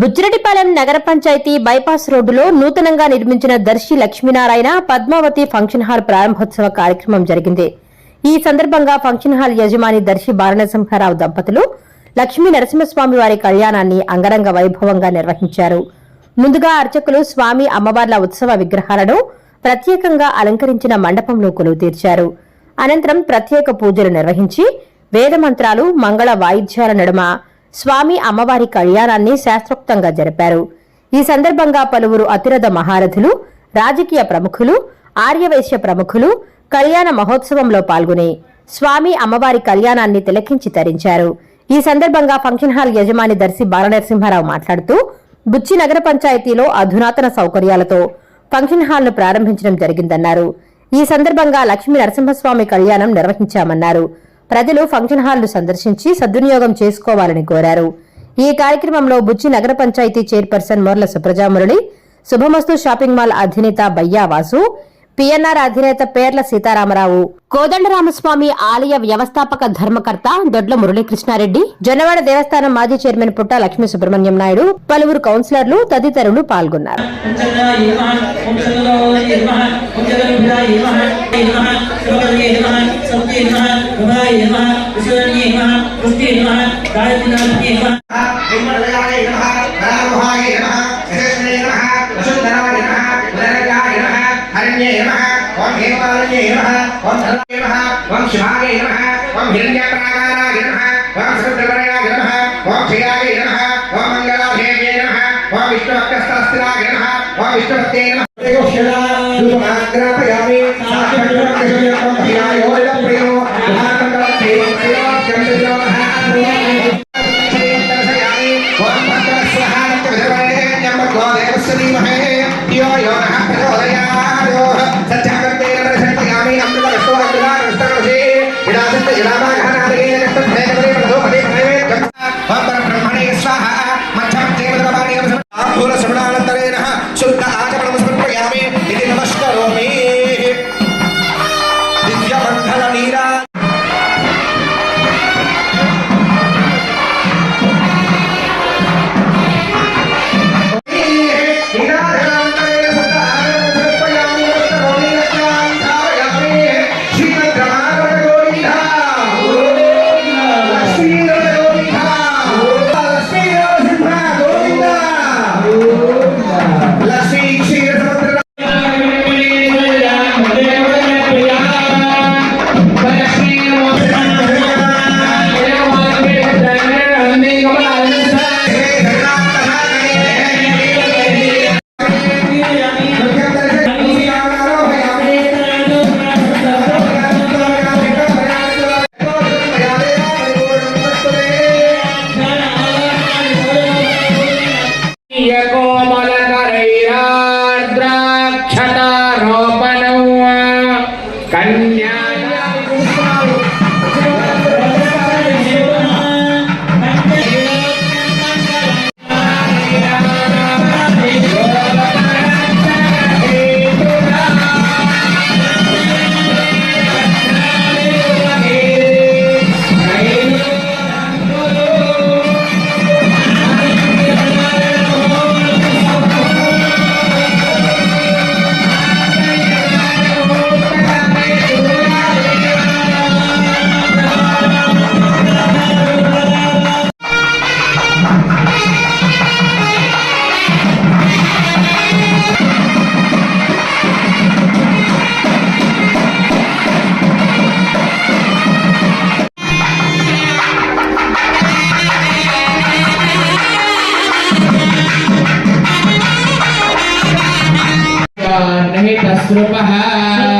బుచ్చిరెడ్డిపాలెం నగర పంచాయతీ బైపాస్ రోడ్డులో నూతనంగా నిర్మించిన దర్శి లక్ష్మీనారాయణ పద్మావతి ఫంక్షన్ హాల్ ప్రారంభోత్సవ కార్యక్రమం జరిగింది. ఈ సందర్భంగా ఫంక్షన్ హాల్ యజమాని దర్శి బాలనరసింహారావు దంపతులు లక్ష్మీ నరసింహస్వామి వారి కళ్యాణాన్ని అంగరంగ వైభవంగా నిర్వహించారు. ముందుగా అర్చకులు స్వామి అమ్మవార్ల ఉత్సవ విగ్రహాలను ప్రత్యేకంగా అలంకరించిన మండపంలో కొలువు తీర్చారు అనంతరం ప్రత్యేక పూజలు నిర్వహించి వేదమంత్రాలు మంగళ వాయిద్యాల నడుమ స్వామి అమ్మవారి కళ్యాణాన్ని శాస్త్రోక్తంగా జరిపారు. ఈ సందర్భంగా పలువురు అతిరథ మహారథులు రాజకీయ ప్రముఖులు ఆర్యవైశ్య ప్రముఖులు కళ్యాణ మహోత్సవంలో పాల్గొని స్వామి అమ్మవారి కళ్యాణాన్ని తిలకించి తరించారు. ఈ సందర్భంగా ఫంక్షన్ హాల్ యజమాని దర్శి బాలనరసింహారావు మాట్లాడుతూ బుచ్చి నగర పంచాయతీలో అధునాతన సౌకర్యాలతో ఫంక్షన్ హాల్ను ప్రారంభించడం జరిగిందన్నారు. ఈ సందర్భంగా లక్ష్మీ నరసింహస్వామి కళ్యాణం నిర్వహించామన్నారు. ప్రజలు ఫంక్షన్ హాల్ను సందర్శించి సద్వినియోగం చేసుకోవాలని కోరారు. ఈ కార్యక్రమంలో బుచ్చి నగర పంచాయతీ చైర్పర్సన్ మొర్ల సుప్రజామురళి శుభమస్తు షాపింగ్ మాల్ అధినేత బయ్యా వాసు పిఎన్ఆర్ అధినేత పేర్ల సీతారామరావు. కోదండరామస్వామి ఆలయ వ్యవస్థాపక ధర్మకర్త దొడ్ల మురళీకృష్ణారెడ్డి జొన్నవాడ దేవస్థానం మాజీ చైర్మన్ పుట్ట లక్ష్మీ సుబ్రహ్మణ్యం నాయుడు పలువురు కౌన్సిలర్లు తదితరులు పాల్గొన్నారు. ఓం హేమాలయే నమః ఓం ధనాయ నమః ఓం శివాయ నమః ఓం హిరణ్యప్రాకారాయ నమః ఓం సముద్రవరయాయ నమః ఓం క్షయాయ నమః ఓం మంగళాభేయ నమః ఓం విష్ణుభక్తస్థిరాయ నమః ఓం విష్ణుభక్తే నిహితస్వృపః సత్యేవకామస్య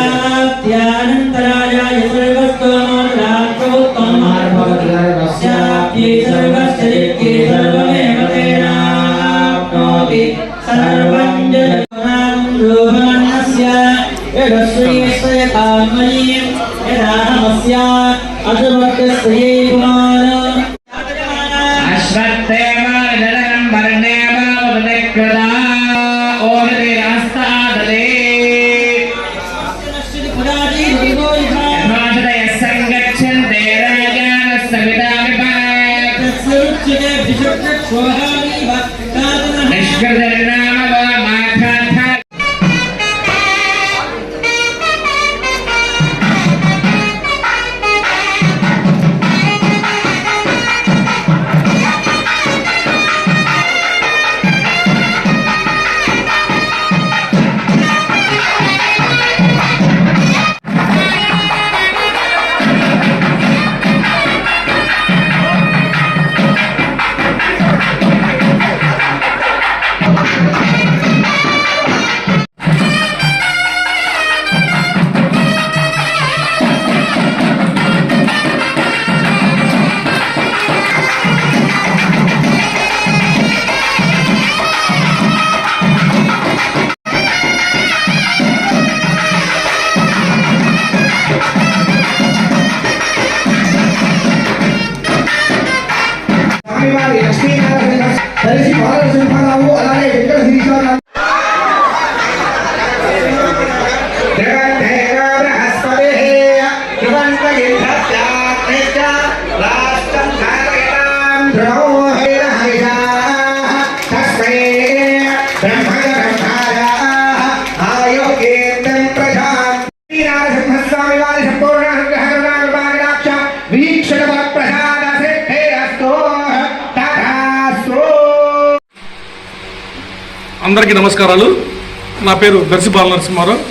Well, అందరికీ నమస్కారాలు. నా పేరు దర్శి బాలనరసింహారావు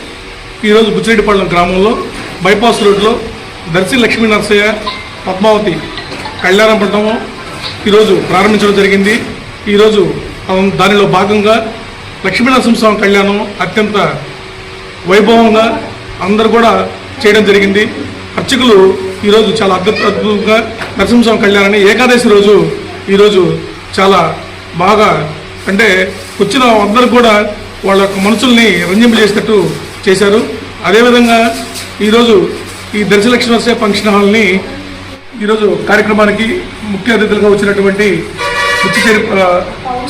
ఈరోజు బుచ్చిరెడ్డిపాళెం గ్రామంలో బైపాస్ రోడ్లో దర్శి లక్ష్మీ నరసయ్య పద్మావతి కళ్యాణ మండపం ఈరోజు ప్రారంభించడం జరిగింది. ఈరోజు దానిలో భాగంగా లక్ష్మీ నరసింహస్వామి కళ్యాణం అత్యంత వైభవంగా అందరూ కూడా చేయడం జరిగింది. అర్చకులు ఈరోజు చాలా అద్భుత అద్భుతంగా నరసింహస్వామి కళ్యాణాన్ని ఏకాదశి రోజు ఈరోజు చాలా బాగా అంటే వచ్చిన అందరూ కూడా వాళ్ళ యొక్క మనసుల్ని రంజింపజేసేటట్టు చేశారు. అదేవిధంగా ఈరోజు ఈ దర్శలక్ష్మి వస్తే ఫంక్షన్ హాల్ని ఈరోజు కార్యక్రమానికి ముఖ్య అతిథులుగా వచ్చినటువంటి ముఖ్య చైర్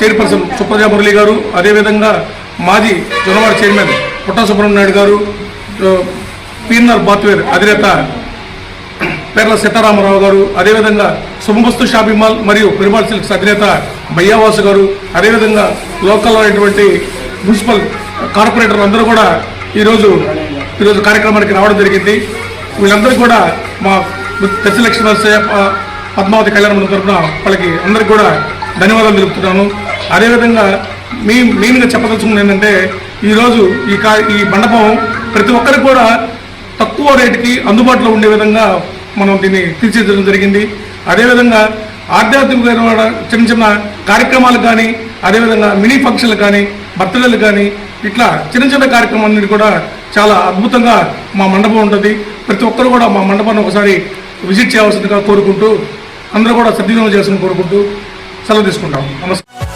చైర్పర్సన్ సుప్రజా మురళి గారు అదేవిధంగా మాజీ జొన్నవాడ చైర్మన్ పుట్ట సుబ్రహ్మణ్య గారు ఆ, బాత్వేర్ అధినేత పేర్ల సీతారామరావు గారు అదేవిధంగా శుభమస్తు షాపింగ్ మాల్ మరియు పెరుమాల్ సిల్క్స్ అధినేత బయ్యావాసు గారు అదేవిధంగా లోకల్లో అయినటువంటి మున్సిపల్ కార్పొరేటర్లు అందరూ కూడా ఈరోజు ఈరోజు కార్యక్రమానికి రావడం జరిగింది. వీళ్ళందరూ కూడా మా దశలక్ష్మి నరసయ్య పద్మావతి కళ్యాణ మండపం తరఫున వాళ్ళకి అందరికీ కూడా ధన్యవాదాలు తెలుపుతున్నాను. అదేవిధంగా మీ మెయిన్గా చెప్పదలుచుకున్నది ఏంటంటే ఈరోజు ఈ కా ఈ మండపం ప్రతి ఒక్కరికి కూడా తక్కువ రేటుకి అందుబాటులో ఉండే విధంగా మనం దీన్ని తీర్చిదిద్దడం జరిగింది. అదేవిధంగా ఆధ్యాత్మికమైన చిన్న చిన్న కార్యక్రమాలు కానీ అదేవిధంగా మినీ ఫంక్షన్లు కానీ బర్త్డేలు కానీ ఇట్లా చిన్న చిన్న కార్యక్రమాలన్నీ కూడా చాలా అద్భుతంగా మా మండపం ఉంటుంది. ప్రతి ఒక్కరు కూడా మా మండపాన్ని ఒకసారి విజిట్ చేయవలసిందిగా కోరుకుంటూ అందరూ కూడా సద్వినియోగం చేసుకుని కోరుకుంటూ సెలవు తీసుకుంటాం. నమస్కారం.